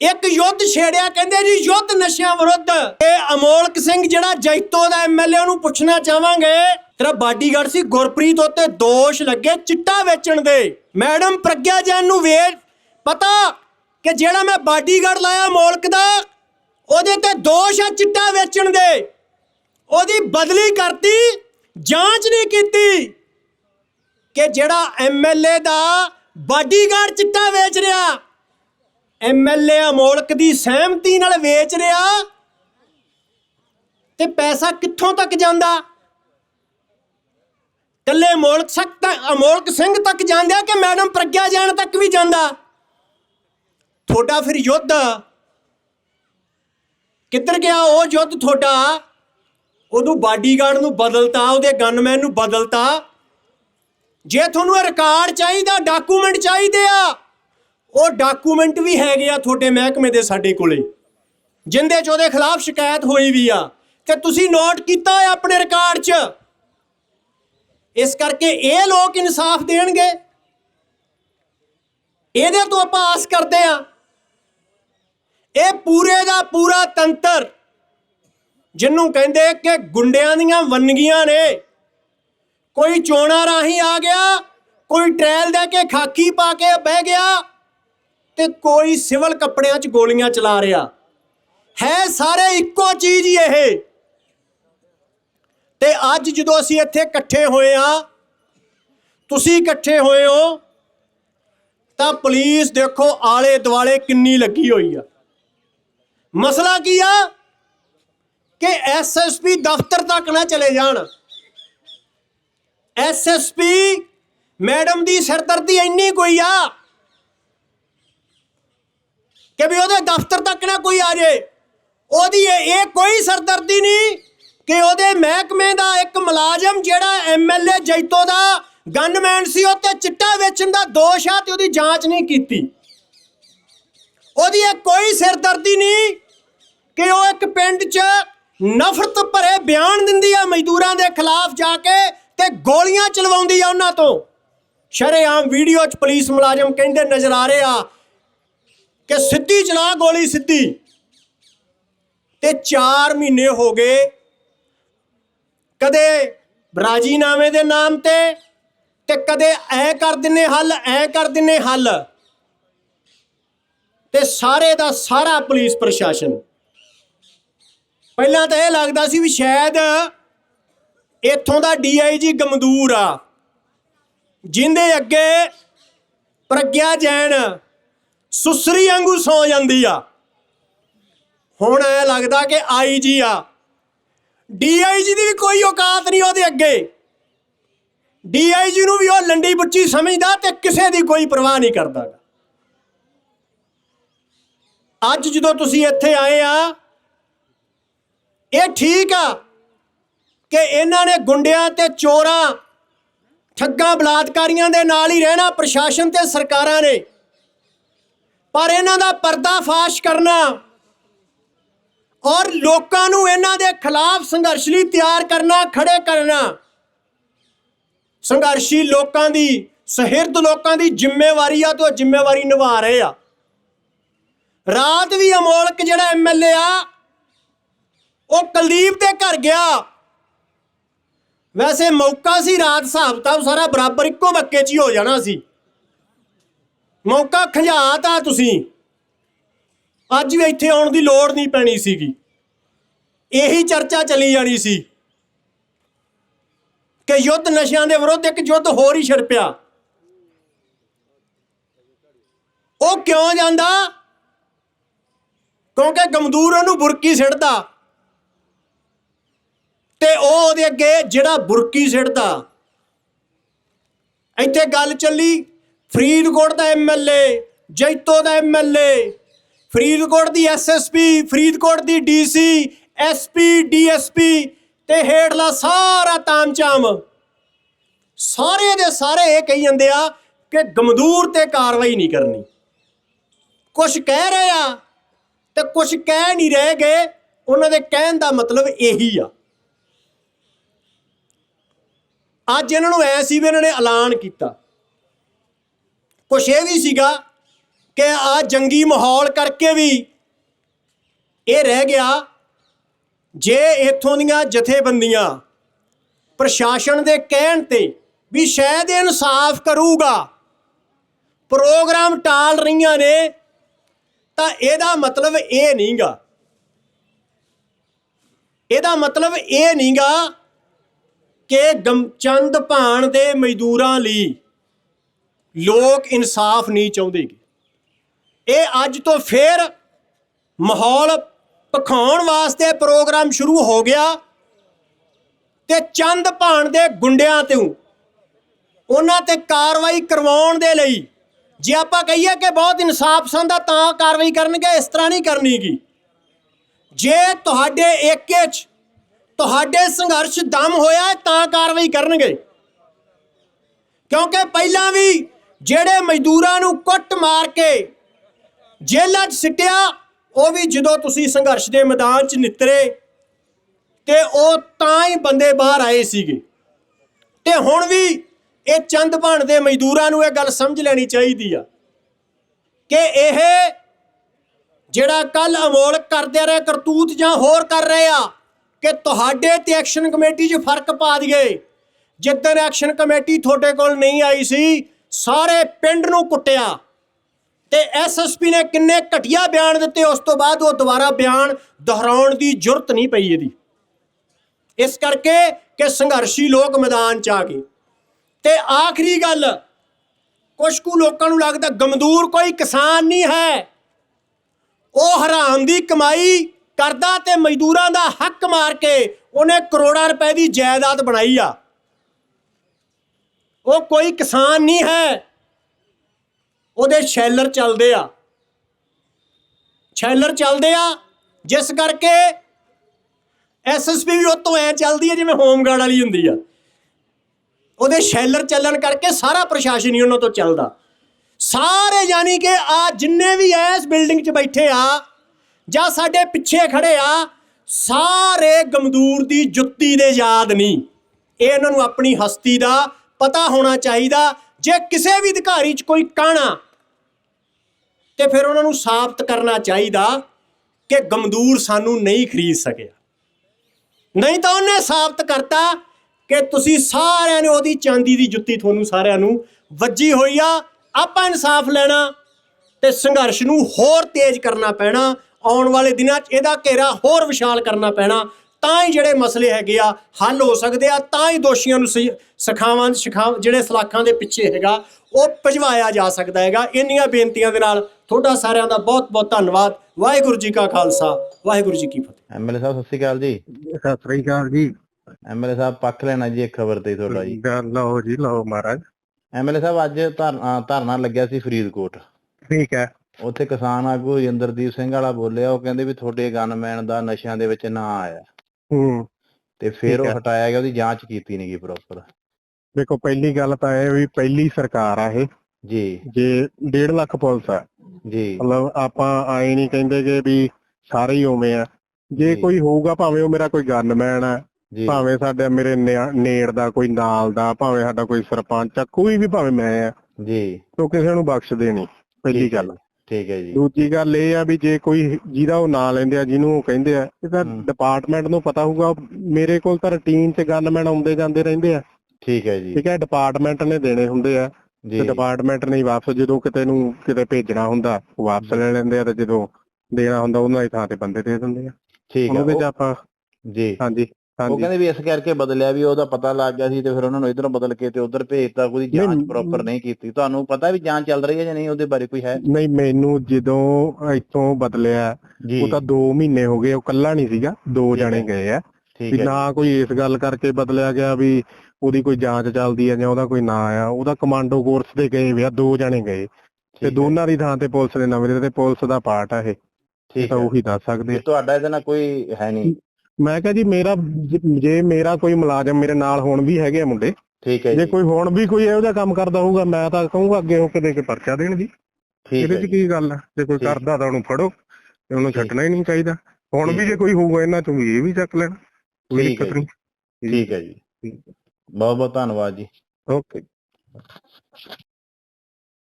ਇੱਕ ਯੁੱਧ ਛੇੜਿਆ, ਕਹਿੰਦੇ ਜੀ, ਯੁੱਧ ਨਸ਼ਿਆਂ ਵਿਰੁੱਧ। ਇਹ ਅਮੋਲਕ ਸਿੰਘ ਜਿਹੜਾ ਜੈਤੋ ਦਾ ਐਮਐਲਏ ਉਹਨੂੰ ਪੁੱਛਣਾ ਚਾਹਾਂਗੇ, ਤੇਰਾ ਬਾਡੀਗਾਰਡ ਸੀ ਗੁਰਪ੍ਰੀਤ ਉੱਤੇ ਦੋਸ਼ ਲੱਗੇ ਚਿੱਟਾ ਵੇਚਣ ਦੇ। ਮੈਡਮ ਪ੍ਰਗਿਆ ਜੈਨ ਨੂੰ ਵੇਚ ਪਤਾ ਕਿ ਜਿਹੜਾ ਮੈਂ ਬਾਡੀਗਾਰਡ ਲਾਇਆ ਅਮੋਲਕ ਦਾ, ਉਹਦੇ ਤੇ ਦੋਸ਼ ਆ ਚਿੱਟਾ ਵੇਚਣ ਦੇ। ਉਹਦੀ ਬਦਲੀ ਕਰਤੀ, ਜਾਂਚ ਨਹੀਂ ਕੀਤੀ ਕਿ ਜਿਹੜਾ ਐਮਐਲਏ ਦਾ ਬਾਡੀਗਾਰਡ ਚਿੱਟਾ ਵੇਚ ਰਿਹਾ। ਐਮਐਲਏ ਅਮੋਲਕ ਦੀ ਸਹਿਮਤੀ ਨਾਲ ਵੇਚ ਰਿਹਾ ਤੇ ਪੈਸਾ ਕਿੱਥੋਂ ਤੱਕ ਜਾਂਦਾ? ਕੱਲੇ ਅਮੋਲਕ ਸਕ ਅਮੋਲਕ ਸਿੰਘ ਤੱਕ ਜਾਂਦਾ ਕਿ ਮੈਡਮ ਪ੍ਰਗਿਆ ਜਾਣ ਤੱਕ ਵੀ ਜਾਂਦਾ? ਤੁਹਾਡਾ ਫਿਰ ਯੁੱਧ ਕਿੱਧਰ ਗਿਆ ਉਹ ਯੁੱਧ ਤੁਹਾਡਾ? ਉਹਨੂੰ ਬਾਡੀਗਾਰਡ ਨੂੰ ਬਦਲਤਾ, ਉਹਦੇ ਗਨਮੈਨ ਨੂੰ ਬਦਲਤਾ। ਜੇ ਤੁਹਾਨੂੰ ਇਹ ਰਿਕਾਰਡ ਚਾਹੀਦਾ ਡਾਕੂਮੈਂਟ ਚਾਹੀਦੇ ਆ ਉਹ ਡਾਕੂਮੈਂਟ ਵੀ ਹੈਗੇ ਆ ਤੁਹਾਡੇ ਮਹਿਕਮੇ ਦੇ ਸਾਡੇ ਕੋਲੇ, ਜਿੰਦੇ ਚ ਉਹਦੇ ਖਿਲਾਫ ਸ਼ਿਕਾਇਤ ਹੋਈ ਵੀ ਆ, ਤੇ ਤੁਸੀਂ ਨੋਟ ਕੀਤਾ ਹੈ ਆਪਣੇ ਰਿਕਾਰਡ 'ਚ? ਇਸ ਕਰਕੇ ਇਹ ਲੋਕ ਇਨਸਾਫ ਦੇਣਗੇ। ਇਹਦੇ ਤੋਂ ਆਪਾਂ ਆਸ ਕਰਦੇ ਆ, ਇਹ ਪੂਰੇ ਦਾ ਪੂਰਾ ਤੰਤਰ ਜਿਹਨੂੰ ਕਹਿੰਦੇ ਕਿ ਗੁੰਡਿਆਂ ਦੀਆਂ ਵੰਨਗੀਆਂ ਨੇ। ਕੋਈ ਚੋਣਾ ਰਾਹੀਂ ਆ ਗਿਆ, ਕੋਈ ਟ੍ਰਾਇਲ ਦੇ ਕੇ ਖਾਕੀ ਪਾ ਕੇ ਬਹਿ ਗਿਆ ਤੇ ਕੋਈ ਸਿਵਲ ਕੱਪੜਿਆਂ 'ਚ ਗੋਲੀਆਂ ਚਲਾ ਰਿਹਾ। ਹੈ ਸਾਰੇ ਇੱਕੋ ਚੀਜ਼ ਹੀ ਇਹ। ਤੇ ਅੱਜ ਜਦੋਂ ਅਸੀਂ ਇੱਥੇ ਇਕੱਠੇ ਹੋਏ ਆ ਤੁਸੀਂ ਇਕੱਠੇ ਹੋਏ ਹੋ, ਤਾਂ ਪੁਲਿਸ ਦੇਖੋ ਆਲੇ ਦੁਆਲੇ ਕਿੰਨੀ ਲੱਗੀ ਹੋਈ ਆ। ਮਸਲਾ ਕੀ ਆ? ਕਿ ਐਸਐਸਪੀ ਦਫ਼ਤਰ ਤੱਕ ਨਾ ਚਲੇ ਜਾਣ। ਐਸਐਸਪੀ ਮੈਡਮ ਦੀ ਸਰਦਰਦੀ ਇੰਨੀ ਕੋਈ ਆ ਕਿ ਵੀ ਉਹਦੇ ਦਫ਼ਤਰ ਤੱਕ ਨਾ ਕੋਈ ਆ ਜੇ ਉਹਦੀ ਇਹ ਇਹ ਕੋਈ ਸਰਦਰਦੀ ਨਹੀਂ ਕਿ ਉਹਦੇ ਮਹਿਕਮੇ ਦਾ ਇੱਕ ਮੁਲਾਜ਼ਮ ਜਿਹੜਾ ਐਮਐਲਏ ਜੈਤੋ ਦਾ ਗਨਮੈਨ ਸੀ, ਉਹ ਤੇ ਚਿੱਟਾ ਵੇਚਣ ਦਾ ਦੋਸ਼ ਆ ਤੇ ਉਹਦੀ ਜਾਂਚ ਨਹੀਂ ਕੀਤੀ। ਉਹਦੀ ਇਹ ਕੋਈ ਸਿਰਦਰਦੀ ਨਹੀਂ ਕਿ ਉਹ ਇੱਕ ਪਿੰਡ 'ਚ ਨਫ਼ਰਤ ਭਰੇ ਬਿਆਨ ਦਿੰਦੀ ਆ ਮਜ਼ਦੂਰਾਂ ਦੇ ਖਿਲਾਫ ਜਾ ਕੇ ਤੇ ਗੋਲੀਆਂ ਚਲਵਾਉਂਦੀ ਆ ਉਹਨਾਂ ਤੋਂ। ਸ਼ਰੇਆਮ ਵੀਡੀਓ 'ਚ ਪੁਲਿਸ ਮੁਲਾਜ਼ਮ ਕਹਿੰਦੇ ਨਜ਼ਰ ਆ ਰਹੇ ਆ ਕਿ ਸਿੱਧੀ ਚਲਾ ਗੋਲੀ ਸਿੱਧੀ। ਤੇ 4 ਮਹੀਨੇ ਹੋ ਗਏ। ਕਦੇ ਰਾਜੀਨਾਮੇ ਦੇ ਨਾਮ ਤੇ ਤੇ ਕਦੇ ਐ ਕਰ ਦਿੰਨੇ ਹੱਲ, ਐ ਕਰ ਦਿੰਨੇ ਹੱਲ। ਤੇ ਸਾਰੇ ਦਾ ਸਾਰਾ ਪੁਲਿਸ ਪ੍ਰਸ਼ਾਸਨ। ਪਹਿਲਾਂ ਤਾਂ ਇਹ ਲੱਗਦਾ ਸੀ ਵੀ ਸ਼ਾਇਦ ਇੱਥੋਂ ਦਾ ਡੀਆਈਜੀ ਗਮਦੂਰ ਆ, ਜਿੰਦੇ ਅੱਗੇ ਪ੍ਰਗਿਆ ਜੈਨ ਸੁਸਰੀ ਵਾਂਗੂ ਸੌ ਜਾਂਦੀ ਆ। ਹੁਣ ਐ ਲੱਗਦਾ ਕਿ ਆਈਜੀ ਆ। ਡੀਆਈਜੀ ਦੀ ਵੀ ਕੋਈ ਔਕਾਤ ਨਹੀਂ ਉਹਦੇ ਅੱਗੇ। ਡੀਆਈਜੀ ਨੂੰ ਵੀ ਉਹ ਲੰਡੀ ਬੁੱਚੀ ਸਮਝਦਾ ਤੇ ਕਿਸੇ ਦੀ ਕੋਈ ਪਰਵਾਹ ਨਹੀਂ ਕਰਦਾ। ਅੱਜ ਜਦੋਂ ਤੁਸੀਂ ਇੱਥੇ ਆਏ ਆ, ਇਹ ਠੀਕ ਆ ਕਿ ਇਹਨਾਂ ਨੇ ਗੁੰਡਿਆਂ ਤੇ ਚੋਰਾਂ, ਠੱਗਾਂ, ਬਲਾਤਕਾਰੀਆਂ ਦੇ ਨਾਲ ਹੀ ਰਹਿਣਾ, ਪ੍ਰਸ਼ਾਸਨ ਤੇ ਸਰਕਾਰਾਂ ਨੇ। ਪਰ ਇਹਨਾਂ ਦਾ ਪਰਦਾਫਾਸ਼ ਕਰਨਾ ਔਰ ਲੋਕਾਂ ਨੂੰ ਇਹਨਾਂ ਦੇ ਖਿਲਾਫ ਸੰਘਰਸ਼ ਲਈ ਤਿਆਰ ਕਰਨਾ, ਖੜੇ ਕਰਨਾ। ਸੰਘਰਸ਼ੀ ਲੋਕਾਂ ਦੀ, ਸਹਿਰਦ ਲੋਕਾਂ ਦੀ ਜ਼ਿੰਮੇਵਾਰੀ ਆ ਤੇ ਉਹ ਜ਼ਿੰਮੇਵਾਰੀ ਨਿਭਾ ਰਹੇ ਆ। ਰਾਤ ਵੀ ਅਮੋਲਕ ਜਿਹੜਾ ਐਮਐਲਏ ਆ, ਉਹ ਕੁਲਦੀਪ ਦੇ ਘਰ ਗਿਆ। ਵੈਸੇ ਮੌਕਾ ਸੀ ਰਾਤ ਹਿਸਾਬ ਤਾਂ ਸਾਰਾ ਬਰਾਬਰ ਇੱਕੋ ਬੱਕੇ 'ਚ ਹੀ ਹੋ ਜਾਣਾ ਸੀ। ਮੌਕਾ ਖੰਝਾਤਾ ਤੁਸੀਂ। ਅੱਜ ਵੀ ਇੱਥੇ ਆਉਣ ਦੀ ਲੋੜ ਨਹੀਂ ਪੈਣੀ ਸੀਗੀ। ਇਹੀ ਚਰਚਾ ਚੱਲੀ ਜਾਣੀ ਸੀ ਕਿ ਯੁੱਧ ਨਸ਼ਿਆਂ ਦੇ ਵਿਰੁੱਧ ਇੱਕ ਯੁੱਧ ਹੋਰ ਹੀ ਛਿੜ ਪਿਆ ਉਹ ਕਿਉਂ ਜਾਂਦਾ? ਕਿਉਂਕਿ ਗਮਦੂਰ ਉਹਨੂੰ ਬੁਰਕੀ ਸਿੱਟਦਾ। ਤੇ ਉਹ ਉਹਦੇ ਅੱਗੇ ਜਿਹੜਾ ਬੁਰਕੀ ਸਿੱਟਦਾ। ਇੱਥੇ ਗੱਲ ਚੱਲੀ ਫਰੀਦਕੋਟ ਦਾ ਐਮਐਲਏ ਜੈਤੋ ਦਾ ਐਮਐਲਏ ਫਰੀਦਕੋਟ ਦੀ ਐਸਐਸਪੀ ਫਰੀਦਕੋਟ ਦੀ ਡੀਸੀ ਐਸਪੀ ਡੀਐਸਪੀ ਤੇ ਹੇਠਲਾ ਸਾਰਾ ਤਾਮਚਾਮ ਸਾਰੇ ਦੇ ਸਾਰੇ ਇਹ ਕਹੀ ਜਾਂਦੇ ਆ ਕਿ ਗਮਦੂਰ ਤੇ ਕਾਰਵਾਈ ਨਹੀਂ ਕਰਨੀ। ਕੁਝ ਕਹਿ ਰਹੇ ਆ ਤੇ ਕੁਝ ਕਹਿ ਨਹੀਂ ਰਹੇ ਗਏ, ਉਹਨਾਂ ਦੇ ਕਹਿਣ ਦਾ ਮਤਲਬ ਇਹੀ ਆ। ਅੱਜ ਇਹਨਾਂ ਨੂੰ ਐ ਸੀ ਵੀ ਇਹਨਾਂ ਨੇ ਐਲਾਨ ਕੀਤਾ। ਕੁਛ ਇਹ ਵੀ ਸੀਗਾ ਕਿ ਆ ਜੰਗੀ ਮਾਹੌਲ ਕਰਕੇ ਵੀ ਇਹ ਰਹਿ ਗਿਆ ਜੇ ਇਥੋਂ ਦੀਆਂ ਜਥੇਬੰਦੀਆਂ ਪ੍ਰਸ਼ਾਸਨ ਦੇ ਕਹਿਣ ਤੇ ਵੀ ਸ਼ਾਇਦ ਇਹ ਇਨਸਾਫ ਕਰੂਗਾ, ਪ੍ਰੋਗਰਾਮ ਟਾਲ ਰਹੀਆਂ ਨੇ, ਤਾਂ ਇਹਦਾ ਮਤਲਬ ਇਹ ਨਹੀਂਗਾ। ਇਹਦਾ ਮਤਲਬ ਇਹ ਨਹੀਂਗਾ ਕਿ ਗਮਚੰਦ ਭਾਣ ਦੇ ਮਜ਼ਦੂਰਾਂ ਲਈ ਲੋਕ ਇਨਸਾਫ ਨਹੀਂ ਚਾਹੁੰਦੇਗੇ। ਇਹ ਅੱਜ ਤੋਂ ਫੇਰ ਮਾਹੌਲ ਪਖਾਉਣ ਵਾਸਤੇ ਪ੍ਰੋਗਰਾਮ ਸ਼ੁਰੂ ਹੋ ਗਿਆ ਤੇ ਚੰਦ ਭਾਣ ਦੇ ਗੁੰਡਿਆਂ ਤੋਂ ਉਹਨਾਂ ਤੇ ਕਾਰਵਾਈ ਕਰਵਾਉਣ ਦੇ ਲਈ ਜੇ ਆਪਾਂ ਕਹੀਏ ਕਿ ਬਹੁਤ ਇਨਸਾਫ ਸੰਦਾ ਤਾਂ ਕਾਰਵਾਈ ਕਰਨਗੇ, ਇਸ ਤਰ੍ਹਾਂ ਨਹੀਂ ਕਰਨੀਗੀ। ਜੇ ਤੁਹਾਡੇ ਏਕੇ 'ਚ ਤੁਹਾਡੇ ਸੰਘਰਸ਼ ਦਮ ਹੋਇਆ, ਤਾਂ ਕਾਰਵਾਈ ਕਰਨਗੇ। ਕਿਉਂਕਿ ਪਹਿਲਾਂ ਵੀ ਜਿਹੜੇ ਮਜ਼ਦੂਰਾਂ ਨੂੰ ਕੁੱਟ ਮਾਰ ਕੇ ਜੇਲ੍ਹਾਂ 'ਚ ਸਿੱਟਿਆ, ਉਹ ਵੀ ਜਦੋਂ ਤੁਸੀਂ ਸੰਘਰਸ਼ ਦੇ ਮੈਦਾਨ 'ਚ ਨਿਤਰੇ ਤੇ ਉਹ ਤਾਂ ਹੀ ਬੰਦੇ ਬਾਹਰ ਆਏ ਸੀਗੇ। ਤੇ ਹੁਣ ਵੀ ਇਹ ਚੰਦ ਭਾਣ ਦੇ ਮਜ਼ਦੂਰਾਂ ਨੂੰ ਇਹ ਗੱਲ ਸਮਝ ਲੈਣੀ ਚਾਹੀਦੀ ਆ ਕਿ ਇਹ ਜਿਹੜਾ ਕੱਲ ਅਮੋਲ ਕਰਦੇ ਰਹੇ, ਕਰਤੂਤ ਜਾਂ ਹੋਰ ਕਰ ਰਹੇ ਆ, ਕਿ ਤੁਹਾਡੇ ਤੇ ਐਕਸ਼ਨ ਕਮੇਟੀ 'ਚ ਫ਼ਰਕ ਪਾ ਦਈਏ। ਜਿੱਦਣ ਐਕਸ਼ਨ ਕਮੇਟੀ ਤੁਹਾਡੇ ਕੋਲ ਨਹੀਂ ਆਈ ਸੀ ਸਾਰੇ ਪਿੰਡ ਨੂੰ ਕੁੱਟਿਆ। ਤੇ ਐਸਐਸਪੀ ਨੇ ਕਿੰਨੇ ਘਟੀਆ ਬਿਆਨ ਦਿੱਤੇ, ਉਸ ਤੋਂ ਬਾਅਦ ਉਹ ਦੁਬਾਰਾ ਬਿਆਨ ਦੁਹਰਾਉਣ ਦੀ ਜ਼ਰੂਰਤ ਨਹੀਂ ਪਈ ਇਹਦੀ। ਇਸ ਕਰਕੇ ਕਿ ਸੰਘਰਸ਼ੀ ਲੋਕ ਮੈਦਾਨ 'ਚ ਆ ਗਏ। ਤੇ ਆਖਰੀ ਗੱਲ ਕੁਝ ਕੁ ਲੋਕਾਂ ਨੂੰ ਲੱਗਦਾ ਗਮਦੂਰ ਕੋਈ ਕਿਸਾਨ ਨਹੀਂ ਹੈ। ਉਹ ਹਰਾਮ ਦੀ ਕਮਾਈ ਕਰਦਾ ਤੇ ਮਜ਼ਦੂਰਾਂ ਦਾ ਹੱਕ ਮਾਰ ਕੇ ਉਹਨੇ ਕਰੋੜਾਂ ਰੁਪਏ ਦੀ ਜਾਇਦਾਦ ਬਣਾਈ ਆ। ਉਹ ਕੋਈ ਕਿਸਾਨ ਨਹੀਂ ਹੈ। ਉਹਦੇ ਸ਼ੈਲਰ ਚੱਲਦੇ ਆ। ਸ਼ੈਲਰ ਚੱਲਦੇ ਆ, ਜਿਸ ਕਰਕੇ ਐਸਐਸਪੀ ਵੀ ਉਹ ਐ ਚੱਲਦੀ ਹੈ ਜਿਵੇਂ ਹੋਮਗਾਰਡ ਵਾਲੀ ਹੁੰਦੀ ਆ। ਉਹਦੇ ਸ਼ੈਲਰ ਚੱਲਣ ਕਰਕੇ ਸਾਰਾ ਪ੍ਰਸ਼ਾਸਨ ਹੀ ਉਹਨਾਂ ਤੋਂ ਚੱਲਦਾ। ਸਾਰੇ ਯਾਨੀ ਕਿ ਆ ਜਿੰਨੇ ਵੀ ਐਸ ਬਿਲਡਿੰਗ 'ਚ ਬੈਠੇ ਆ, ਜਾਂ ਸਾਡੇ ਪਿੱਛੇ ਖੜੇ ਆ, ਸਾਰੇ ਗਮਦੂਰ ਦੀ ਜੁੱਤੀ ਦੇ ਯਾਦ ਨਹੀਂ। ਇਹ ਇਹਨਾਂ ਨੂੰ ਆਪਣੀ ਹਸਤੀ ਦਾ ਪਤਾ ਹੋਣਾ ਚਾਹੀਦਾ ਜੇ ਕਿਸੇ ਵੀ ਅਧਿਕਾਰੀ 'ਚ ਕੋਈ ਕਾਣਾ ਤੇ ਫਿਰ ਉਹਨਾਂ ਨੂੰ ਸਾਬਤ ਕਰਨਾ ਚਾਹੀਦਾ ਕਿ ਗਮਦੂਰ ਸਾਨੂੰ ਨਹੀਂ ਖਰੀਦ ਸਕਿਆ। ਨਹੀਂ ਤਾਂ ਉਹਨੇ ਸਾਬਤ ਕਰਤਾ ਕਿ ਤੁਸੀਂ ਸਾਰਿਆਂ ਨੇ ਉਹਦੀ ਚਾਂਦੀ ਦੀ ਜੁੱਤੀ ਤੁਹਾਨੂੰ ਸਾਰਿਆਂ ਨੂੰ ਵੱਜੀ ਹੋਈ ਆ, ਆਪਾਂ ਇਨਸਾਫ ਲੈਣਾ ਤੇ ਸੰਘਰਸ਼ ਨੂੰ ਹੋਰ ਤੇਜ਼ ਕਰਨਾ ਪੈਣਾ, ਆਉਣ ਵਾਲੇ ਦਿਨਾਂ 'ਚ ਇਹਦਾ ਘੇਰਾ ਹੋਰ ਵਿਸ਼ਾਲ ਕਰਨਾ ਪੈਣਾ। ਤਾਂ ਹੀ ਜਿਹੜੇ ਮਸਲੇ ਹੈਗੇ ਆ ਹੱਲ ਹੋ ਸਕਦੇ ਆ ਤਾਂ ਹੀ ਦੋਸ਼ੀਆਂ ਨੂੰ ਸਖਾਵਾਂ ਸਿਖਾ ਜਿਹੜੇ ਸਲਾਖਾਂ ਦੇ ਪਿੱਛੇ ਹੈਗਾ ਉਹ ਭਜਵਾਇਆ ਜਾ ਸਕਦਾ ਹੈਗਾ। ਇੰਨੀਆਂ ਬੇਨਤੀਆਂ ਦੇ ਨਾਲ ਤੁਹਾਡਾ ਸਾਰਿਆਂ ਦਾ ਬਹੁਤ ਬਹੁਤ ਧੰਨਵਾਦ। ਵਾਹਿਗੁਰੂ ਜੀ ਕਾ ਖਾਲਸਾ। ਵਾਹਿਗੁਰੂ ਜੀ ਕੀ ਫਤਿਹ। ਐਮਐਲਏ ਸਾਹਿਬ ਸਤਿ ਸ਼੍ਰੀ ਅਕਾਲ ਜੀ। ਸਤਿ ਸ੍ਰੀ ਅਕਾਲ ਜੀ। ਐਮਐਲਏ ਸਾਹਿਬ ਪੱਖ ਲੈਣਾ ਜੀ ਇੱਕ ਖਬਰ ਤੇ ਤੁਹਾਡਾ ਜੀ। ਲਓ ਜੀ ਲਓ ਮਹਾਰਾਜ। ਐਮਐਲਏ ਸਾਹਿਬ ਅੱਜ ਧਰਨਾ ਧਰਨਾ ਲੱਗਿਆ ਸੀ ਫਰੀਦਕੋਟ। ਠੀਕ ਹੈ। ਉੱਥੇ ਕਿਸਾਨ ਆਗੂ ਇੰਦਰਦੀਪ ਸਿੰਘ ਵਾਲਾ ਬੋਲਿਆ ਉਹ ਕਹਿੰਦੇ ਵੀ ਤੁਹਾਡੇ ਗਨਮੈਨ ਦਾ ਨਸ਼ਿਆਂ ਦੇ ਵਿੱਚ ਨਾਂ ਆਇਆ। ਹੂੰ। ਤੇ ਫਿਰ ਉਹ। ਹਟਾਇਆ ਗਿਆ ਉਹਦੀ ਜਾਂਚ ਕੀਤੀ ਨਹੀਂ ਗਈ ਪ੍ਰੋਪਰ ਦੇਖੋ ਪਹਿਲੀ ਗੱਲ ਤਾਂ ਇਹ ਵੀ ਪਹਿਲੀ ਸਰਕਾਰ ਆ ਇਹ। ਜੀ। ਜੇ 1.5 ਲੱਖ ਪੁਲਿਸ ਆ ਜੀ। ਮਤਲਬ ਆਪਾਂ ਆਏ ਨਹੀਂ ਕਹਿੰਦੇ ਕਿ ਵੀ ਸਾਰੇ ਹੀ ਉਵੇਂ ਆ। ਜੇ। ਕੋਈ ਹੋਊਗਾ ਭਾਵੇਂ ਉਹ ਮੇਰਾ ਕੋਈ ਗਨਮੈਨ ਆ ਭਾਵੇਂ ਸਾਡੇ ਮੇਰੇ ਨੇੜ ਦਾ ਕੋਈ ਨਾਲ ਦਾ ਭਾਵੇਂ ਸਾਡਾ ਕੋਈ ਸਰਪੰਚ ਆ ਕੋਈ ਵੀ ਭਾਵੇਂ ਮੈਂ ਆ ਜੀ। ਤੋ ਕਿਸੇ ਨੂੰ ਬਖਸ਼ਦੇ ਨਹੀਂ ਪਹਿਲੀ ਗੱਲ। ਠੀਕ ਹੈ ਜੀ। ਦੂਜੀ ਗੱਲ ਇਹ ਆ ਵੀ ਜੇ ਕੋਈ ਜਿਹਦਾ ਉਹ ਨਾਂ ਲੈਂਦੇ ਆ ਜਿਹਨੂੰ ਉਹ ਕਹਿੰਦੇ ਆ ਇਹ ਤਾਂ। ਡਿਪਾਰਟਮੈਂਟ ਨੂੰ ਪਤਾ ਹੋਊਗਾ ਮੇਰੇ ਕੋਲ ਤਾਂ ਰੁਟੀਨ 'ਚ ਗਨਮੈਨ ਆਉਂਦੇ ਜਾਂਦੇ ਰਹਿੰਦੇ ਆ। ਠੀਕ ਹੈ ਜੀ। ਠੀਕ ਹੈ ਡਿਪਾਰਟਮੈਂਟ ਨੇ ਦੇਣੇ ਹੁੰਦੇ ਆ। ਜੀ। ਤੇ ਡਿਪਾਰਟਮੈਂਟ ਨੇ ਵਾਪਸ ਜਦੋਂ ਕਿਤੇ ਨੂੰ ਕਿਤੇ ਭੇਜਣਾ ਹੁੰਦਾ ਵਾਪਸ ਲੈ ਲੈਂਦੇ ਆ ਤੇ ਜਦੋਂ ਦੇਣਾ ਹੁੰਦਾ ਉਹਨਾਂ ਦੀ ਥਾਂ ਤੇ ਬੰਦੇ ਦੇ ਦਿੰਦੇ ਆ। ਠੀਕ ਹੈ ਉਹਦੇ 'ਚ ਆਪਾਂ ਜੀ। ਹਾਂਜੀ। ਉਹ ਕਹਿੰਦੇ ਵੀ ਇਸ ਕਰਕੇ ਬਦਲਿਆ ਵੀ ਉਹਦਾ ਪਤਾ ਲੱਗ ਗਿਆ ਸੀ ਤੇ ਫਿਰ ਉਹਨਾਂ ਨੂੰ ਇਧਰੋਂ ਬਦਲ ਕੇ ਤੇ ਉਧਰ ਭੇਜਤਾ ਉਹਦੀ ਜਾਂਚ ਪ੍ਰੋਪਰ ਨਹੀਂ ਕੀਤੀ। ਤੁਹਾਨੂੰ ਪਤਾ ਵੀ ਜਾਂਚ ਚੱਲ ਰਹੀ ਹੈ ਜਾਂ ਨਹੀਂ ਉਹਦੇ ਬਾਰੇ ਕੋਈ ਹੈ? ਨਹੀਂ ਮੈਨੂੰ ਜਦੋਂ ਇੱਥੋਂ ਬਦਲਿਆ ਉਹ ਤਾਂ 2 ਮਹੀਨੇ ਹੋ ਗਏ ਉਹ ਕੱਲਾ ਨਹੀਂ ਸੀਗਾ ਦੋ ਜਣੇ। ਗਏ ਆ। ਵੀ ਨਾ ਕੋਈ ਇਸ ਗੱਲ ਕਰਕੇ ਬਦਲਿਆ ਗਿਆ ਵੀ ਉਹਦੀ ਕੋਈ ਜਾਂਚ ਚੱਲਦੀ ਹੈ ਜਾਂ ਉਹਦਾ ਕੋਈ ਨਾਂ ਆ। ਉਹਦਾ ਕਮਾਂਡੋ ਕੋਰਸ ਤੇ ਗਏ ਵੀ ਆ ਦੋ ਜਣੇ ਗਏ। ਤੇ ਦੋਨਾਂ ਦੀ ਥਾਂ ਤੇ ਪੁਲਿਸ ਨੇ ਨਵੇਂ ਦਿੱਤੇ ਪੁਲਿਸ ਦਾ ਪਾਰਟ ਆ ਇਹ। ਤਾਂ ਉਹੀ ਦੱਸ ਸਕਦੇ ਤੁਹਾਡਾ ਇਹਦੇ ਨਾਲ ਕੋਈ ਹੈ ਨਹੀਂ। ਮੈਂ ਕਿਹਾ ਜੀ ਮੇਰਾ ਜ- ਜੇ ਮੇਰਾ ਕੋਈ ਮੁਲਾਜ਼ਮ ਮੇਰੇ ਨਾਲ ਹੁਣ ਵੀ ਹੈਗੇ ਆ ਮੁੰਡੇ ਠੀਕ ਹੈ ਜੇ ਜੀ। ਕੋਈ ਹੁਣ ਵੀ ਕੋਈ ਇਹੋ ਜਿਹਾ ਕੰਮ ਕਰਦਾ ਹੋਊਗਾ ਮੈਂ ਤਾਂ ਕਹੂੰਗਾ ਅੱਗੇ ਹੋ ਕੇ ਦੇ ਕੇ ਪਰਚਾ ਦੇਣ ਜੀ। ਠੀਕ ਇਹਦੇ ਹੈ 'ਚ ਜੀ, ਕੀ ਗੱਲ ਆ? ਜੇ ਕੋਈ ਠੀਕ। ਕਰਦਾ ਤਾਂ ਉਹਨੂੰ ਫੜੋ ਤੇ ਉਹਨੂੰ ਠੀਕ। ਛੱਡਣਾ ਹੀ ਨਹੀਂ ਚਾਹੀਦਾ। ਹੁਣ ਵੀ। ਜੇ ਕੋਈ ਹੋਊਗਾ ਇਹਨਾਂ ਚੋਂ ਵੀ ਇਹ ਵੀ ਚੱਕ ਲੈਣ। ਕੋਈ ਠੀਕ ਹੈ ਦਿੱਕਤ ਨਹੀਂ। ਠੀਕ ਹੈ ਜੀ। ਠੀਕ। ਬਹੁਤ ਬਹੁਤ ਧੰਨਵਾਦ ਜੀ। ਓਕੇ।